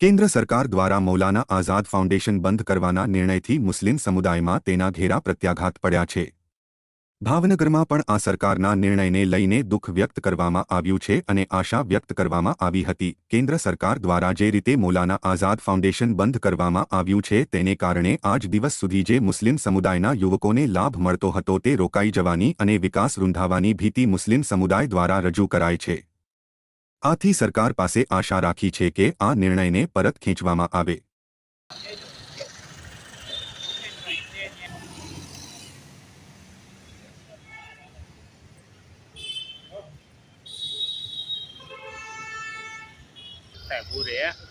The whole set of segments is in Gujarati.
કેન્દ્ર સરકાર દ્વારા મૌલાના આઝાદ ફાઉન્ડેશન બંધ કરવાના નિર્ણયથી મુસ્લિમ સમુદાયમાં તેના ઘેરા પ્રત્યાઘાત પડ્યા છે. ભાવનગરમાં પણ આ સરકારના નિર્ણયને લઈને દુઃખ વ્યક્ત કરવામાં આવ્યું છે અને આશા વ્યક્ત કરવામાં આવી હતી. કેન્દ્ર સરકાર દ્વારા જે રીતે મૌલાના આઝાદ ફાઉન્ડેશન બંધ કરવામાં આવ્યું છે તેને કારણે આજ દિવસ સુધી જે મુસ્લિમ સમુદાયના યુવકોને લાભ મળતો હતો તે રોકાઈ જવાની અને વિકાસ રૂંધાવાની ભીતિ મુસ્લિમ સમુદાય દ્વારા રજૂ કરાય છે. આથી સરકાર પાસે આશા રાખી છે કે આ નિર્ણયને પરત ખેંચવામાં આવે. ઉરે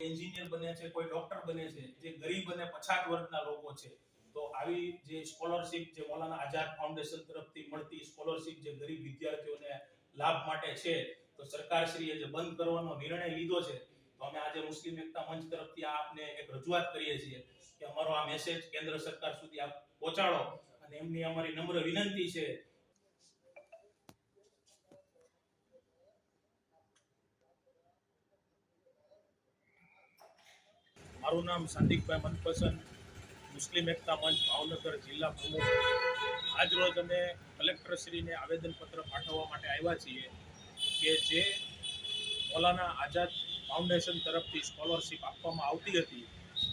એન્જિનિયર બને છે, કોઈ ડોક્ટર બને છે, જે ગરીબ અને પછાત વર્ગના લોકો છે. તો આવી જે સ્કોલરશિપ જે મૌલાના આઝાદ ફાઉન્ડેશન તરફથી મળતી સ્કોલરશિપ જે ગરીબ વિદ્યાર્થીઓને લાભ માટે છે તો સરકારશ્રીએ જે બંધ કરવાનો નિર્ણય લીધો છે, તો અમે આજે મુસ્લિમ એકતા મંચ તરફથી આપને એક રજૂઆત કરીએ છીએ કે અમારો આ મેસેજ કેન્દ્ર સરકાર સુધી આપ પહોંચાડો અને એમની અમારી નમ્ર વિનંતી છે. મારું નામ સંદીપભાઈ મનપસંદ, મુસ્લિમ એકતા મંચ ભાવનગર જિલ્લા પ્રમુખ. આજ રોજ અમે કલેક્ટરશ્રીને આવેદનપત્ર પાઠવવા માટે આવ્યા છીએ. કે જે મૌલાના આઝાદ ફાઉન્ડેશન તરફથી સ્કોલરશીપ આપવામાં આવતી હતી,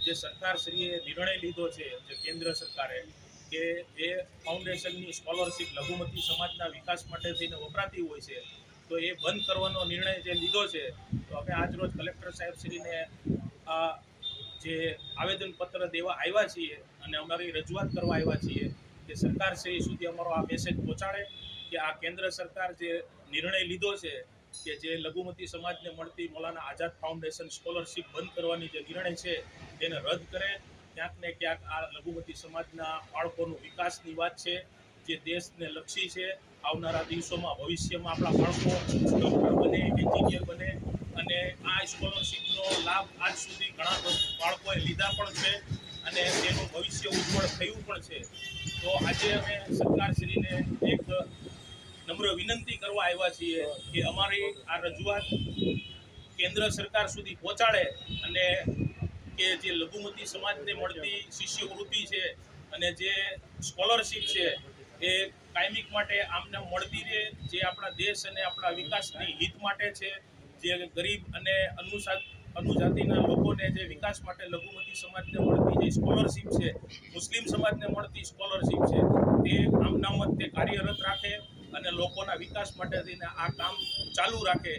જે સરકારશ્રીએ નિર્ણય લીધો છે, જે કેન્દ્ર સરકારે, કે એ ફાઉન્ડેશનની સ્કોલરશિપ લઘુમતી સમાજના વિકાસ માટે થઈને વપરાતી હોય છે, તો એ બંધ કરવાનો નિર્ણય જે લીધો છે, તો અમે આજરોજ કલેક્ટર સાહેબશ્રીને આ જે આવેદનપત્ર દેવા આવ્યા છીએ અને અમારી રજૂઆત કરવા આવ્યા છીએ કે સરકારશ્રી સુધી અમારો આ મેસેજ પહોંચાડે. કે આ કેન્દ્ર સરકાર જે નિર્ણય લીધો છે કે જે લઘુમતી સમાજને મળતી મોલાના આઝાદ ફાઉન્ડેશન સ્કોલરશીપ બંધ કરવાની જે નિર્ણય છે તેને રદ કરે. ક્યાંક ને ક્યાંક આ લઘુમતી સમાજના બાળકોનું વિકાસની વાત છે, જે દેશને લક્ષી છે. આવનારા દિવસોમાં ભવિષ્યમાં આપણા બાળકો ડૉક્ટર બને, એન્જિનિયર બને અને આ સ્કોલરશીપનો લાભ આજ સુધી ઘણા બાળકોએ લીધા પણ છે અને તેનું ભવિષ્ય ઉજ્જવળ થયું પણ છે. તો આજે અમે સરકારશ્રીને એક નમ્ર વિનંતી કરવા આવ્યા છીએ કે અમારી આ રજૂઆત કેન્દ્ર સરકાર સુધી પહોંચાડે અને કે જે લઘુમતી સમાજને મળતી શિષ્યવૃત્તિ છે અને જે સ્કોલરશીપ છે એ કાયમિક માટે આમને મળતી રહે, જે આપણા દેશ અને આપણા વિકાસની હિત માટે છે, જે ગરીબ અને અનુસા અનુજાતિના લોકોને જે વિકાસ માટે લઘુમતી સમાજને મળતી જે સ્કોલરશીપ છે, મુસ્લિમ સમાજને મળતી સ્કોલરશીપ છે, તે આમનામત તે કાર્યરત રાખે અને લોકોના વિકાસ માટે થઈને આ કામ ચાલુ રાખે.